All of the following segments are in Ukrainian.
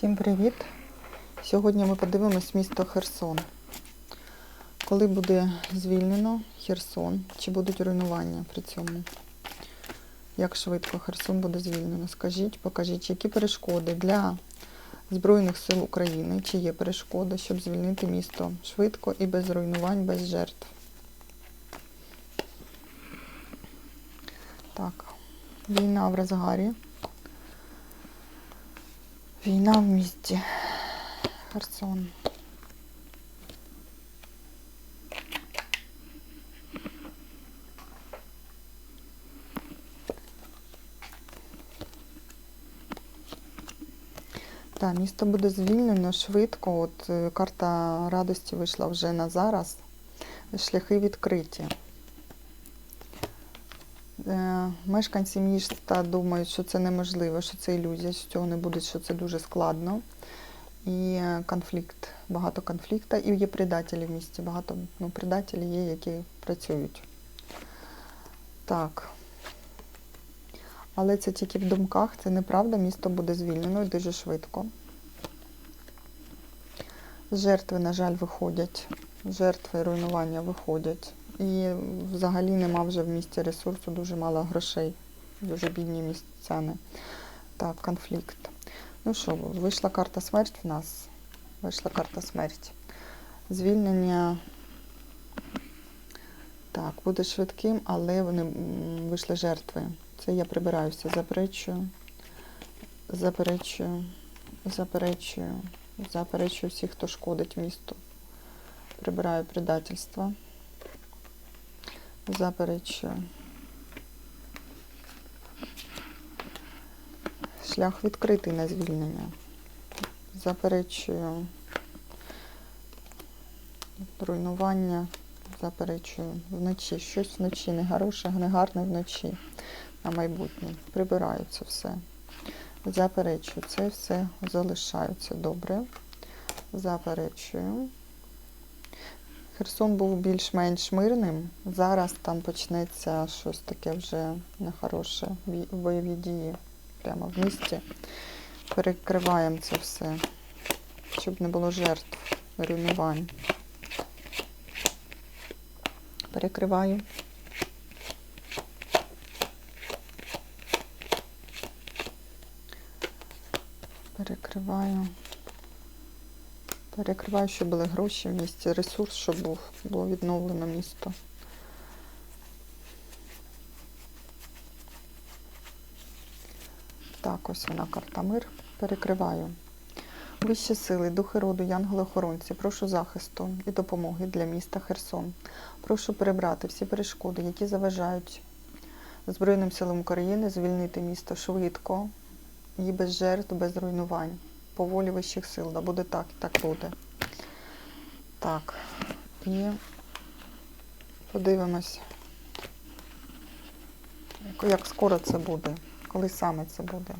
Всім привіт! Сьогодні ми подивимось місто Херсон. Коли буде звільнено Херсон, чи будуть руйнування при цьому? Як швидко Херсон буде звільнено? Скажіть, покажіть, які перешкоди для Збройних сил України, чи є перешкоди, щоб звільнити місто швидко і без руйнувань, без жертв? Так, війна в розгарі. Війна в місті Херсон. Так, місто буде звільнено швидко. От е, карта радості вийшла вже на зараз. Шляхи відкриті. Е, Мешканці міста думають, що це неможливо, що це ілюзія, що цього не буде, що це дуже складно. І конфлікт, багато конфлікту. І є предателі в місті. Багато ну, предателі є, які працюють. Так. Але це тільки в думках, це неправда, місто буде звільнено дуже швидко. Жертви, на жаль, виходять. Жертви руйнування виходять. І взагалі нема вже в місті ресурсу, дуже мало грошей. Дуже бідні містяни. Так, конфлікт. Ну що, вийшла карта смерть в нас. Вийшла карта смерть. Звільнення. Так, буде швидким, але вони вийшли жертви. Це я прибираюся, заперечую, заперечую, заперечую, заперечую всіх, хто шкодить місту. Прибираю предательство. Заперечую. Шлях відкритий на звільнення. Заперечую руйнування. Заперечую вночі. Щось вночі негороше, негарне вночі на майбутнє. Прибираю все. Заперечую. Це все залишається добре. Заперечую. Херсон був більш-менш мирним. Зараз там почнеться щось таке вже нехороше. Бойові дії прямо в місті. Перекриваємо це все, щоб не було жертв, руйнувань. Перекриваю. Перекриваю. Перекриваю, щоб були гроші в місті, ресурс, щоб був, було відновлено місто. Так, ось вона карта мир. Перекриваю. Вищі сили, духи роду, янголи-охоронці, прошу захисту і допомоги для міста Херсон. Прошу перебрати всі перешкоди, які заважають Збройним силам України звільнити місто швидко і без жертв, без руйнувань. По волі вищих сил. Да буде так, так буде. Так. І подивимось, як- скоро це буде, коли саме це буде.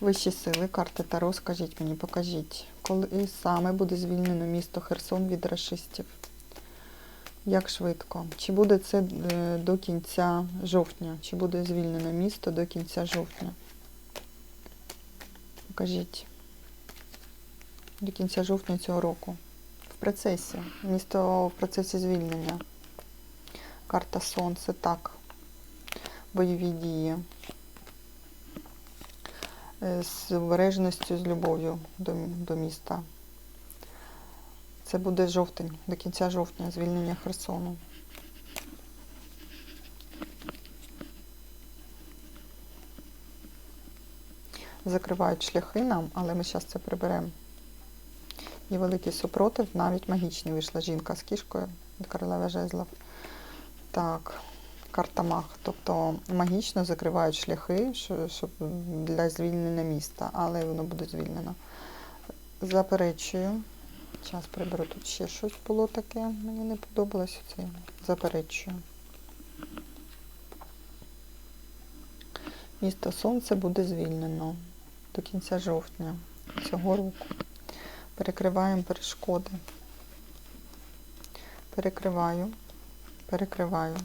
Вищі сили, карти Таро, скажіть мені, покажіть, коли саме буде звільнено місто Херсон від рашистів? Як швидко? Чи буде це е, до кінця жовтня? Чи буде звільнено місто до кінця жовтня? Покажіть. До кінця жовтня цього року. В процесі. Місто в процесі звільнення. Карта Сонце, так. Бойові дії. Е, З обережністю, з любов'ю до, до міста. Це буде жовтень, до кінця жовтня, звільнення Херсону. Закривають шляхи нам, але ми зараз це приберемо. Є великий супротив, навіть магічний вийшла жінка з кішкою від королеви жезлов. Так, карта маг. Тобто магічно закривають шляхи, щоб для звільнення міста, але воно буде звільнено. Заперечую. Зараз приберу тут ще щось було таке. Мені не подобалось це. Заперечую. Місто Сонце буде звільнено до кінця жовтня цього року. Перекриваємо перешкоди. Перекриваю, перекриваю.